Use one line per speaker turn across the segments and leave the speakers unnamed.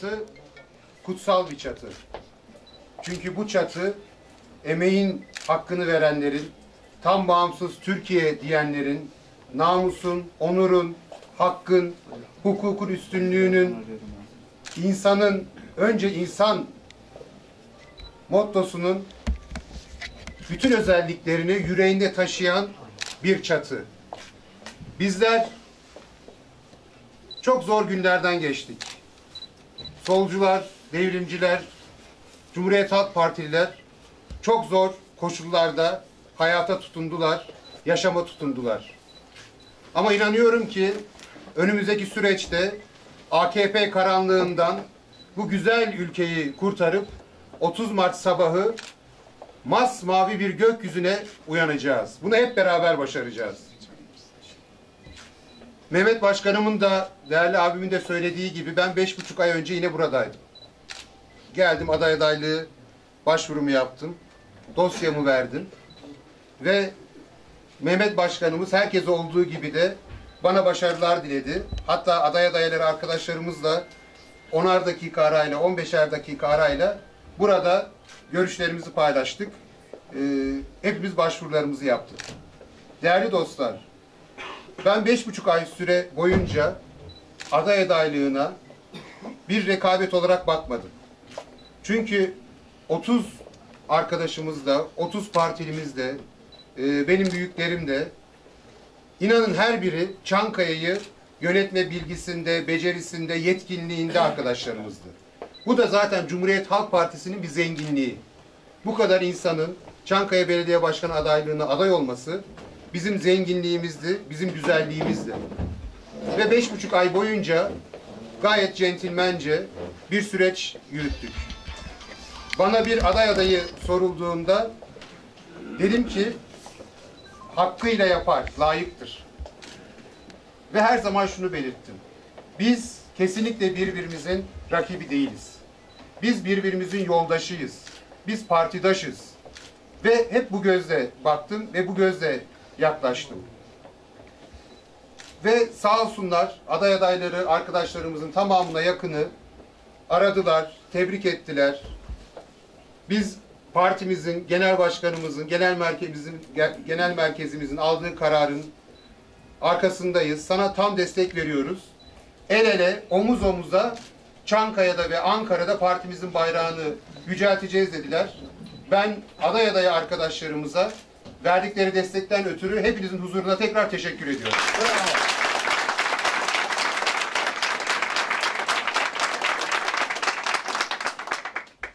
çatı kutsal bir çatı. Çünkü bu çatı emeğin hakkını verenlerin, tam bağımsız Türkiye diyenlerin, namusun, onurun, hakkın, hukukun üstünlüğünün, insanın, önce insan mottosunun bütün özelliklerini yüreğinde taşıyan bir çatı. Bizler çok zor günlerden geçtik solcular, devrimciler, Cumhuriyet Halk Partililer çok zor koşullarda hayata tutundular, yaşama tutundular. Ama inanıyorum ki önümüzdeki süreçte AKP karanlığından bu güzel ülkeyi kurtarıp 30 Mart sabahı masmavi bir gökyüzüne uyanacağız. Bunu hep beraber başaracağız. Mehmet Başkanımın da değerli abimin de söylediği gibi ben beş buçuk ay önce yine buradaydım. Geldim aday adaylığı başvurumu yaptım. Dosyamı verdim. Ve Mehmet Başkanımız herkes olduğu gibi de bana başarılar diledi. Hatta aday adayları arkadaşlarımızla 10'ar dakika arayla, 15'er dakika arayla burada görüşlerimizi paylaştık. Ee, hepimiz başvurularımızı yaptık. Değerli dostlar, ben beş buçuk ay süre boyunca aday adaylığına bir rekabet olarak bakmadım. Çünkü 30 arkadaşımız da, 30 partilimiz de, e, benim büyüklerim de, inanın her biri Çankaya'yı yönetme bilgisinde, becerisinde, yetkinliğinde arkadaşlarımızdı. Bu da zaten Cumhuriyet Halk Partisi'nin bir zenginliği. Bu kadar insanın Çankaya Belediye Başkanı adaylığına aday olması bizim zenginliğimizdi, bizim güzelliğimizdi. Ve beş buçuk ay boyunca gayet centilmence bir süreç yürüttük. Bana bir aday adayı sorulduğunda dedim ki hakkıyla yapar, layıktır. Ve her zaman şunu belirttim. Biz kesinlikle birbirimizin rakibi değiliz. Biz birbirimizin yoldaşıyız. Biz partidaşız. Ve hep bu gözle baktım ve bu gözle yaklaştım. Ve sağ olsunlar aday adayları arkadaşlarımızın tamamına yakını aradılar, tebrik ettiler. Biz partimizin, genel başkanımızın, genel merkezimizin, genel merkezimizin aldığı kararın arkasındayız. Sana tam destek veriyoruz. El ele, omuz omuza Çankaya'da ve Ankara'da partimizin bayrağını yücelteceğiz dediler. Ben aday adayı arkadaşlarımıza verdikleri destekten ötürü hepinizin huzuruna tekrar teşekkür ediyorum.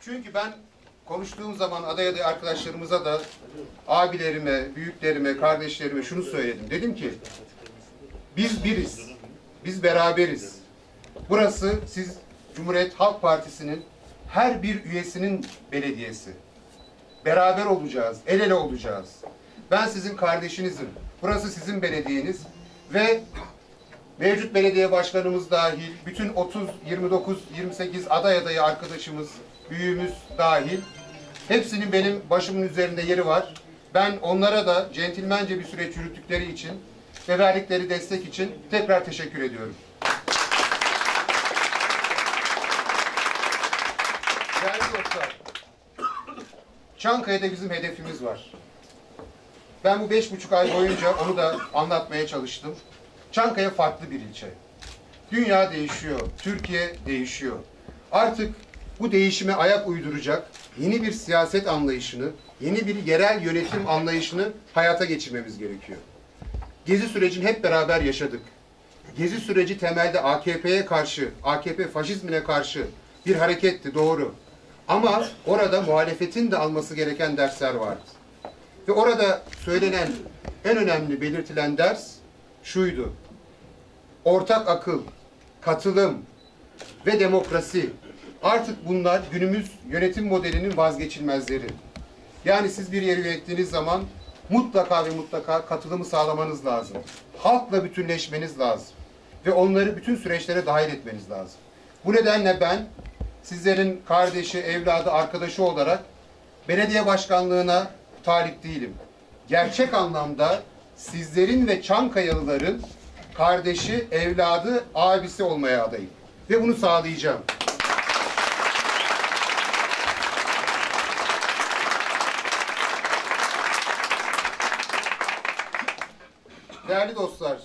Çünkü ben konuştuğum zaman aday aday arkadaşlarımıza da abilerime, büyüklerime, kardeşlerime şunu söyledim. Dedim ki biz biriz. Biz beraberiz. Burası siz Cumhuriyet Halk Partisi'nin her bir üyesinin belediyesi. Beraber olacağız, el ele olacağız. Ben sizin kardeşinizim. Burası sizin belediyeniz ve mevcut belediye başkanımız dahil, bütün 30, 29, 28 aday adayı arkadaşımız, büyüğümüz dahil hepsinin benim başımın üzerinde yeri var. Ben onlara da centilmence bir süreç yürüttükleri için ve verdikleri destek için tekrar teşekkür ediyorum. Değerli dostlar, Çankaya'da bizim hedefimiz var. Ben bu beş buçuk ay boyunca onu da anlatmaya çalıştım. Çankaya farklı bir ilçe. Dünya değişiyor, Türkiye değişiyor. Artık bu değişime ayak uyduracak yeni bir siyaset anlayışını, yeni bir yerel yönetim anlayışını hayata geçirmemiz gerekiyor. Gezi sürecini hep beraber yaşadık. Gezi süreci temelde AKP'ye karşı, AKP faşizmine karşı bir hareketti, doğru. Ama orada muhalefetin de alması gereken dersler vardı. Ve orada söylenen en önemli belirtilen ders şuydu. Ortak akıl, katılım ve demokrasi. Artık bunlar günümüz yönetim modelinin vazgeçilmezleri. Yani siz bir yeri yönettiğiniz zaman mutlaka ve mutlaka katılımı sağlamanız lazım. Halkla bütünleşmeniz lazım. Ve onları bütün süreçlere dahil etmeniz lazım. Bu nedenle ben sizlerin kardeşi, evladı, arkadaşı olarak belediye başkanlığına talip değilim. Gerçek anlamda sizlerin ve Çankayalıların kardeşi, evladı, abisi olmaya adayım. Ve bunu sağlayacağım. Değerli dostlar,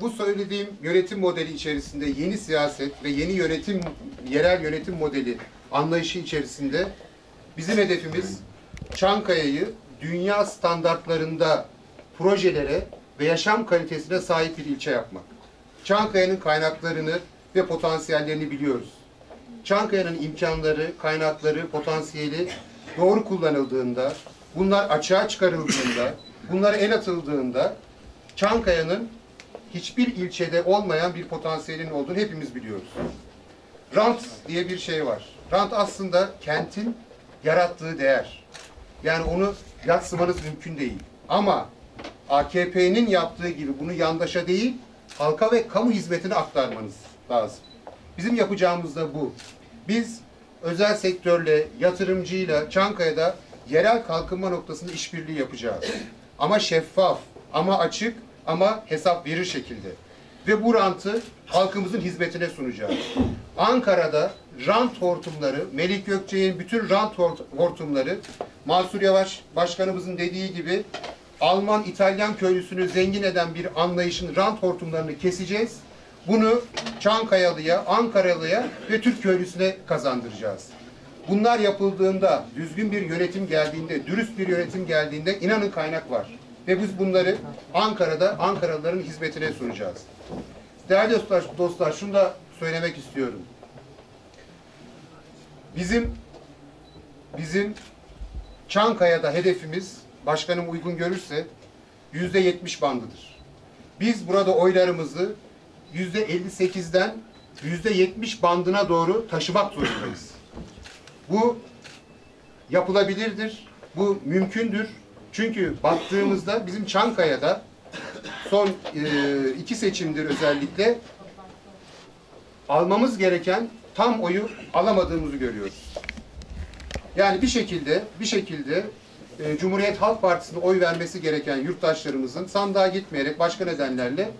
bu söylediğim yönetim modeli içerisinde yeni siyaset ve yeni yönetim, yerel yönetim modeli anlayışı içerisinde bizim hedefimiz Çankaya'yı dünya standartlarında projelere ve yaşam kalitesine sahip bir ilçe yapmak. Çankaya'nın kaynaklarını ve potansiyellerini biliyoruz. Çankaya'nın imkanları, kaynakları, potansiyeli doğru kullanıldığında, bunlar açığa çıkarıldığında, bunlara el atıldığında Çankaya'nın hiçbir ilçede olmayan bir potansiyelin olduğunu hepimiz biliyoruz. Rant diye bir şey var. Rant aslında kentin yarattığı değer. Yani onu yatsımanız mümkün değil. Ama AKP'nin yaptığı gibi bunu yandaşa değil, halka ve kamu hizmetine aktarmanız lazım. Bizim yapacağımız da bu. Biz özel sektörle, yatırımcıyla Çankaya'da yerel kalkınma noktasında işbirliği yapacağız. Ama şeffaf, ama açık, ama hesap verir şekilde. Ve bu rantı halkımızın hizmetine sunacağız. Ankara'da rant hortumları, Melik Gökçe'nin bütün rant hort- hortumları, Mansur Yavaş Başkanımızın dediği gibi Alman, İtalyan köylüsünü zengin eden bir anlayışın rant hortumlarını keseceğiz. Bunu Çankayalı'ya, Ankaralı'ya ve Türk köylüsüne kazandıracağız. Bunlar yapıldığında, düzgün bir yönetim geldiğinde, dürüst bir yönetim geldiğinde inanın kaynak var. Ve biz bunları Ankara'da Ankaralıların hizmetine sunacağız. Değerli dostlar, dostlar şunu da söylemek istiyorum. Bizim bizim Çankaya'da hedefimiz başkanım uygun görürse yüzde yetmiş bandıdır. Biz burada oylarımızı yüzde 58'den yüzde 70 bandına doğru taşımak zorundayız. Bu yapılabilirdir. Bu mümkündür. Çünkü baktığımızda bizim Çankaya'da son e, iki seçimdir özellikle almamız gereken tam oyu alamadığımızı görüyoruz. Yani bir şekilde bir şekilde e, Cumhuriyet Halk Partisi'ne oy vermesi gereken yurttaşlarımızın sandığa gitmeyerek başka nedenlerle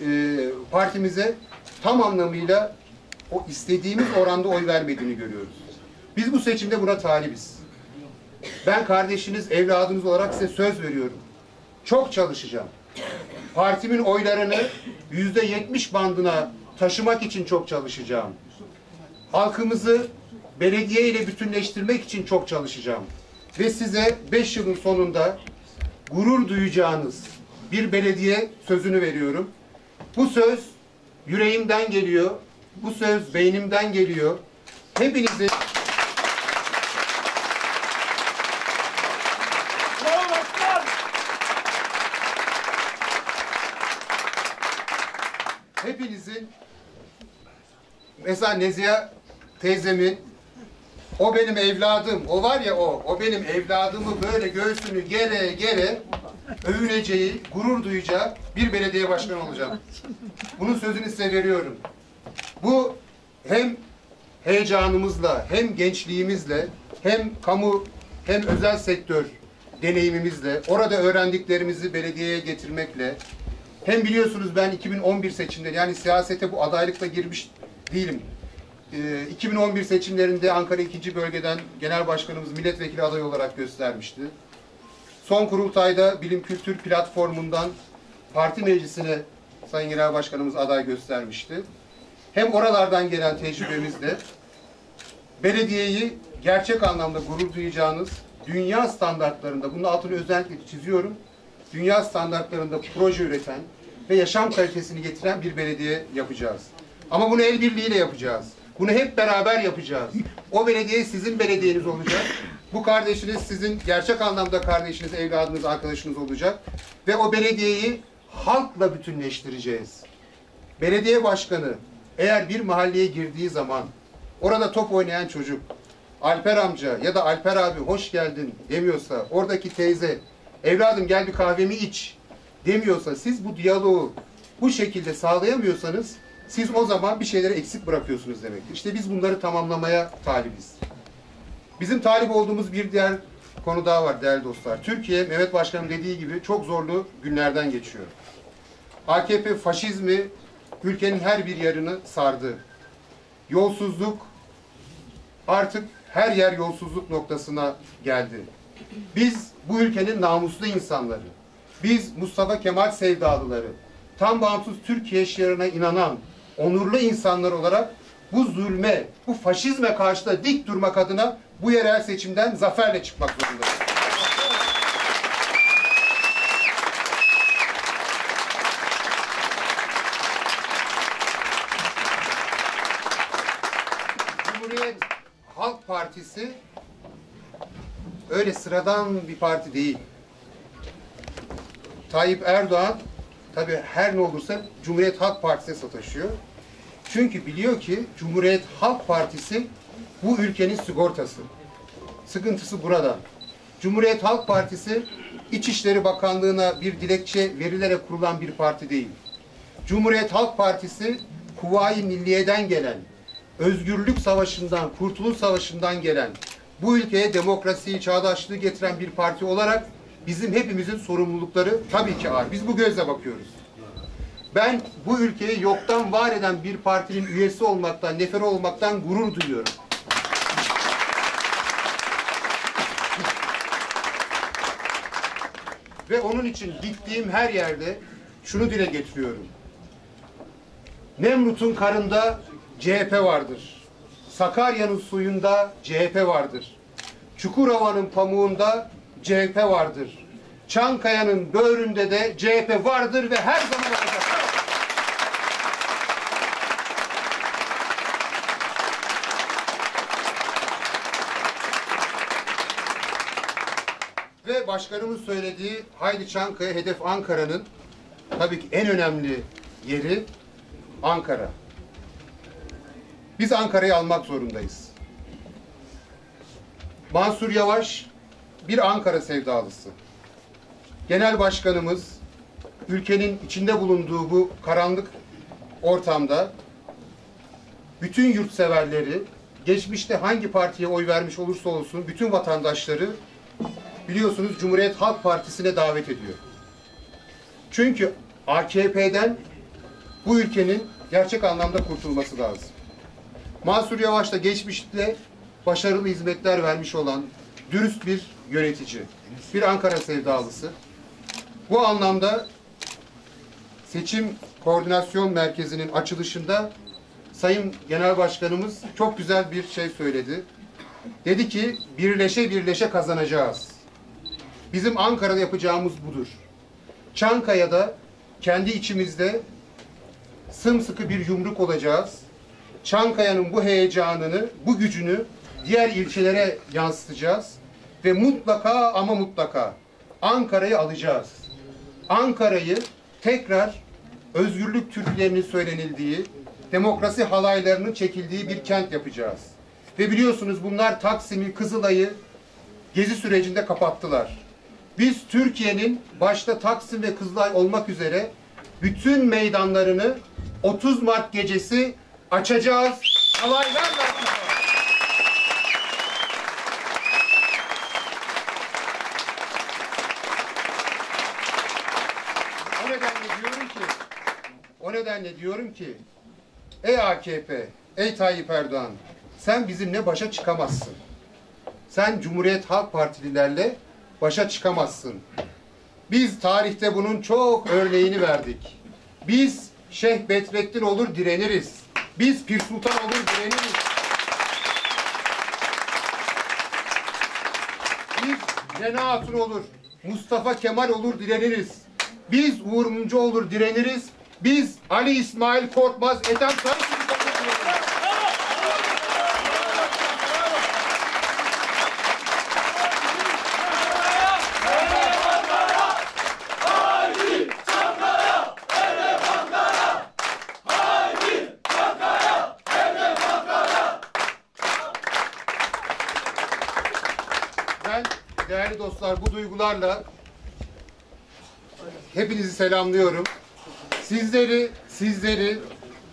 e, partimize tam anlamıyla o istediğimiz oranda oy vermediğini görüyoruz. Biz bu seçimde buna talibiz. Ben kardeşiniz, evladınız olarak size söz veriyorum. Çok çalışacağım. Partimin oylarını yüzde yetmiş bandına taşımak için çok çalışacağım. Halkımızı belediye ile bütünleştirmek için çok çalışacağım. Ve size beş yılın sonunda gurur duyacağınız bir belediye sözünü veriyorum. Bu söz yüreğimden geliyor. Bu söz beynimden geliyor.
Başkan.
hepinizin mesela Nezihe teyzemin o benim evladım, o var ya o, o benim evladımı böyle göğsünü gere gere övüneceği, gurur duyacağı bir belediye başkanı olacağım. Bunun sözünü size veriyorum. Bu hem heyecanımızla, hem gençliğimizle, hem kamu, hem özel sektör deneyimimizle, orada öğrendiklerimizi belediyeye getirmekle, hem biliyorsunuz ben 2011 seçimleri yani siyasete bu adaylıkla girmiş değilim. Ee, 2011 seçimlerinde Ankara 2. Bölgeden Genel Başkanımız milletvekili adayı olarak göstermişti. Son kurultayda Bilim Kültür Platformu'ndan parti meclisine Sayın Genel Başkanımız aday göstermişti. Hem oralardan gelen tecrübemizle belediyeyi gerçek anlamda gurur duyacağınız dünya standartlarında, bunun altını özellikle çiziyorum, dünya standartlarında proje üreten ve yaşam kalitesini getiren bir belediye yapacağız. Ama bunu el birliğiyle yapacağız. Bunu hep beraber yapacağız. O belediye sizin belediyeniz olacak. Bu kardeşiniz sizin gerçek anlamda kardeşiniz, evladınız, arkadaşınız olacak. Ve o belediyeyi halkla bütünleştireceğiz. Belediye başkanı eğer bir mahalleye girdiği zaman orada top oynayan çocuk Alper amca ya da Alper abi hoş geldin demiyorsa oradaki teyze evladım gel bir kahvemi iç demiyorsa siz bu diyaloğu bu şekilde sağlayamıyorsanız siz o zaman bir şeyleri eksik bırakıyorsunuz demektir. İşte biz bunları tamamlamaya talibiz. Bizim talip olduğumuz bir diğer konu daha var değerli dostlar. Türkiye Mehmet Başkanım dediği gibi çok zorlu günlerden geçiyor. AKP faşizmi ülkenin her bir yarını sardı. Yolsuzluk artık her yer yolsuzluk noktasına geldi. Biz bu ülkenin namuslu insanları, Biz Mustafa Kemal sevdalıları, tam bağımsız Türkiye şiarına inanan onurlu insanlar olarak bu zulme, bu faşizme karşı da dik durmak adına bu yerel seçimden zaferle çıkmak zorundayız. Cumhuriyet Halk Partisi öyle sıradan bir parti değil. Tayyip Erdoğan tabi her ne olursa Cumhuriyet Halk Partisi'ne sataşıyor. Çünkü biliyor ki Cumhuriyet Halk Partisi bu ülkenin sigortası. Sıkıntısı burada. Cumhuriyet Halk Partisi İçişleri Bakanlığı'na bir dilekçe verilerek kurulan bir parti değil. Cumhuriyet Halk Partisi Kuvayi Milliye'den gelen, özgürlük savaşından, kurtuluş savaşından gelen, bu ülkeye demokrasiyi, çağdaşlığı getiren bir parti olarak bizim hepimizin sorumlulukları tabii ki ağır. Biz bu gözle bakıyoruz. Ben bu ülkeyi yoktan var eden bir partinin üyesi olmaktan, neferi olmaktan gurur duyuyorum. Ve onun için gittiğim her yerde şunu dile getiriyorum. Nemrut'un karında CHP vardır. Sakarya'nın suyunda CHP vardır. Çukurova'nın pamuğunda CHP vardır. Çankaya'nın böğründe de CHP vardır ve her zaman olacak. Ve başkanımın söylediği Haydi Çankaya hedef Ankara'nın tabii ki en önemli yeri Ankara. Biz Ankara'yı almak zorundayız. Mansur Yavaş bir Ankara sevdalısı. Genel başkanımız ülkenin içinde bulunduğu bu karanlık ortamda bütün yurtseverleri, geçmişte hangi partiye oy vermiş olursa olsun bütün vatandaşları biliyorsunuz Cumhuriyet Halk Partisi'ne davet ediyor. Çünkü AKP'den bu ülkenin gerçek anlamda kurtulması lazım. Mansur Yavaş da geçmişte başarılı hizmetler vermiş olan dürüst bir yönetici, bir Ankara sevdalısı. Bu anlamda seçim koordinasyon merkezinin açılışında Sayın Genel Başkanımız çok güzel bir şey söyledi. Dedi ki birleşe birleşe kazanacağız. Bizim Ankara'da yapacağımız budur. Çankaya'da kendi içimizde sımsıkı bir yumruk olacağız. Çankaya'nın bu heyecanını, bu gücünü diğer ilçelere yansıtacağız. Ve mutlaka ama mutlaka Ankara'yı alacağız. Ankara'yı tekrar özgürlük türkülerinin söylenildiği, demokrasi halaylarının çekildiği bir kent yapacağız. Ve biliyorsunuz bunlar Taksim'i, Kızılay'ı gezi sürecinde kapattılar. Biz Türkiye'nin başta Taksim ve Kızılay olmak üzere bütün meydanlarını 30 Mart gecesi açacağız. Halaylarla açacağız. Nedenle diyorum ki, o nedenle diyorum ki, ey AKP, ey Tayyip Erdoğan, sen bizimle başa çıkamazsın. Sen Cumhuriyet Halk Partililerle başa çıkamazsın. Biz tarihte bunun çok örneğini verdik. Biz Şeyh Bedrettin olur direniriz. Biz Pir Sultan olur direniriz. Biz Cena olur, Mustafa Kemal olur direniriz. Biz Uğur Mumcu olur direniriz. Biz Ali İsmail Korkmaz, Ethem direniriz. Ben değerli dostlar bu duygularla hepinizi selamlıyorum. Sizleri, sizleri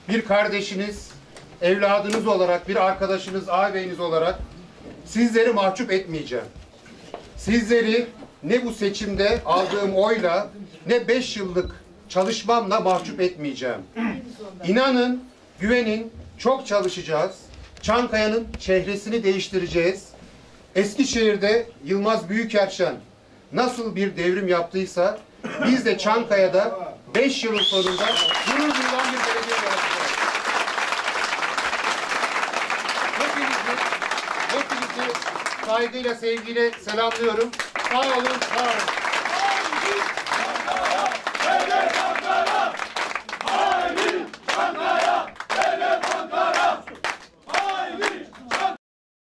bir kardeşiniz, evladınız olarak, bir arkadaşınız, ağabeyiniz olarak sizleri mahcup etmeyeceğim. Sizleri ne bu seçimde aldığım oyla ne beş yıllık çalışmamla mahcup etmeyeceğim. İnanın, güvenin, çok çalışacağız. Çankaya'nın çehresini değiştireceğiz. Eskişehir'de Yılmaz Büyükerşen nasıl bir devrim yaptıysa Biz de Çankaya'da 5 yılın sonunda gurur duyulan bir belediye yaratacağız. Hepinizi, hepinizi saygıyla, sevgiyle selamlıyorum. Sağ olun, sağ olun.